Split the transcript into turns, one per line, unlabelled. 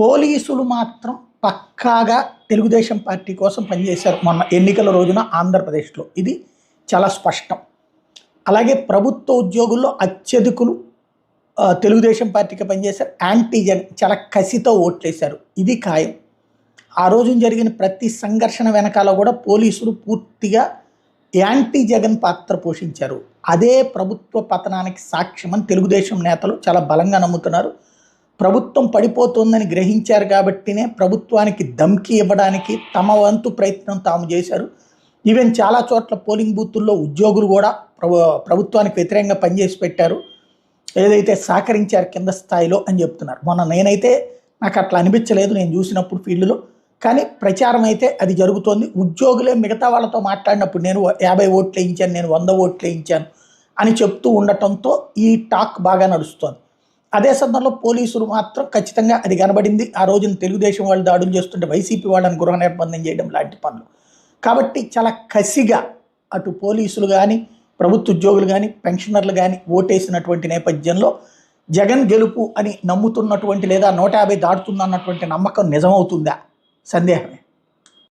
పోలీసులు మాత్రం పక్కాగా తెలుగుదేశం పార్టీ కోసం పనిచేశారు మొన్న ఎన్నికల రోజున ఆంధ్రప్రదేశ్లో. ఇది చాలా స్పష్టం. అలాగే ప్రభుత్వ ఉద్యోగుల్లో అత్యధికులు తెలుగుదేశం పార్టీకి పనిచేశారు. యాంటీజన్ చాలా కసితో ఓట్లేశారు. ఇది ఖాయం. ఆ రోజున జరిగిన ప్రతి సంఘర్షణ వెనకాల కూడా పోలీసులు పూర్తిగా యాంటీ జగన్ పాత్ర పోషించారు. అదే ప్రభుత్వ పతనానికి సాక్ష్యమని తెలుగుదేశం నేతలు చాలా బలంగా నమ్ముతున్నారు. ప్రభుత్వం పడిపోతుందని గ్రహించారు కాబట్టినే ప్రభుత్వానికి ధమ్కి ఇవ్వడానికి తమ వంతు ప్రయత్నం తాము చేశారు. ఈవెన్ చాలా చోట్ల పోలింగ్ బూతుల్లో ఉద్యోగులు కూడా ప్రభు ప్రభుత్వానికి వ్యతిరేకంగా పనిచేసి పెట్టారు. ఏదైతే సహకరించారు కింద స్థాయిలో అని చెప్తున్నారు. మొన్న నేనైతే నాకు అట్లా అనిపించలేదు నేను చూసినప్పుడు ఫీల్డ్లో. కానీ ప్రచారం అయితే అది జరుగుతోంది. ఉద్యోగులే మిగతా వాళ్ళతో మాట్లాడినప్పుడు నేను యాభై ఓట్లు వేయించాను నేను వంద ఓట్లు వేయించాను అని చెప్తూ ఉండటంతో ఈ టాక్ బాగా నడుస్తోంది. అదే సందర్భంలో పోలీసులు మాత్రం ఖచ్చితంగా అది కనబడింది. ఆ రోజున తెలుగుదేశం వాళ్ళు దాడులు చేస్తుంటే వైసీపీ వాళ్ళని గృహ నిర్బంధం చేయడం లాంటి పనులు. కాబట్టి చాలా కసిగా అటు పోలీసులు కానీ ప్రభుత్వ ఉద్యోగులు కానీ పెన్షనర్లు కానీ ఓటేసినటువంటి నేపథ్యంలో జగన్ గెలుపు అని నమ్ముతున్నటువంటి లేదా నూట యాభై దాటుతుందన్నటువంటి నమ్మకం నిజమవుతుందా? సందేహమే.